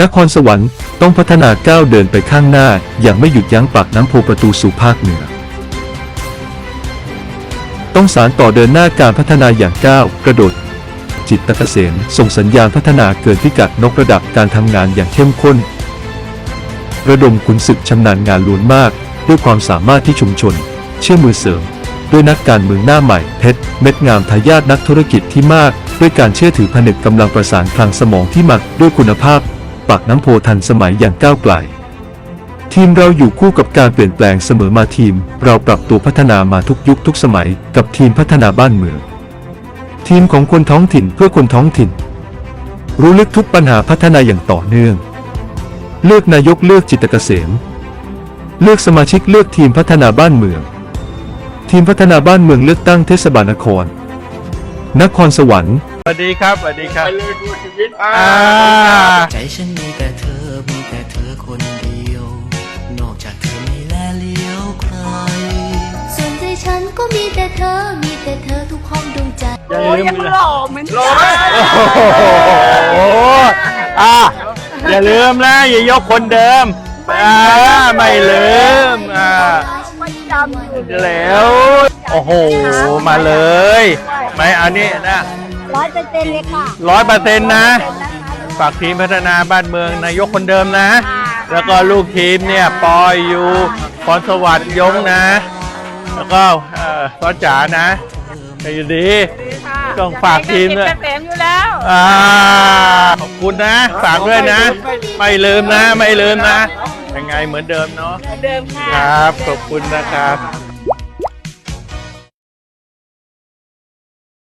นครสวรรค์ต้องพัฒนาก้าวเดินไปข้างหน้า อย่างไม่หยุดยั้งปากน้ำโพประตูสู่ภาคเหนือ ต้องสารต่อเดินหน้าการพัฒนาอย่างก้าวกระโดด จิตตะเกษมส่งสัญญาณพัฒนาเกินพิกัดนกระดับการทำงานอย่างเข้มข้น ระดมขุนศึกชำนาญงานล้วนมาก ด้วยความสามารถที่ชุมชน เชื่อมือเสริม ด้วยนักการเมืองหน้าใหม่เพชรเม็ดงามทายาทนักธุรกิจที่มาก ด้วยการเชื่อถือผนึกกำลังประสานพลังสมองที่หมักด้วยคุณภาพ ปากน้ำโพทันสมัยอย่างก้าวไกล ทีมเราอยู่คู่กับการเปลี่ยนแปลงเสมอมาทีม เราปรับตัวพัฒนามาทุกยุคทุกสมัย กับทีมพัฒนาบ้านเมือง ทีมของคนท้องถิ่นเพื่อคนท้องถิ่น รู้ลึกทุกปัญหาพัฒนาอย่างต่อเนื่อง เลือกนายกเลือกจิตรเกษม เลือกสมาชิกเลือกทีมพัฒนาบ้านเมือง ทีมพัฒนาบ้านเมืองเลือกตั้งเทศบาลนคร นครสวรรค์ สวัสดีครับสวัสดีครับไปเลยดูชีวิตอ่าใจฉันมีแต่เธอมีแต่เธอคนเดียว นอกจากเธอไม่แลเลี้ยวใครส่วนใจฉันก็มีแต่เธอมีแต่เธอทุกห้องดวงใจโอ้ยยังหล่อเหมือนหล่อโอ้โหอ่าอย่าลืมนะอย่ายกคนเดิมอ่าไม่ลืมอ่าไม่จำอยู่แล้ว โอ้โห มาเลย ไม่อันนี้นะ ร้อยเปอร์เซ็นต์เลยค่ะร้อยเปอร์เซ็นต์นะ ฝากทีมพัฒนาบ้านเมืองนายกคนเดิมนะ แล้วก็ลูกทีมเนี่ยปอยอยู่พรสวัสดิ์ยงนะ แล้วก็เอ่อซ้อจ๋านะไปอยู่ดี ต้องฝากทีมด้วย เต็มอยู่แล้ว อ่าขอบคุณนะ ฝากด้วยนะ ไม่ลืมนะ ไม่ลืมนะ ยังไงเหมือนเดิมเนาะเดิมค่ะ ครับ ขอบคุณนะครับ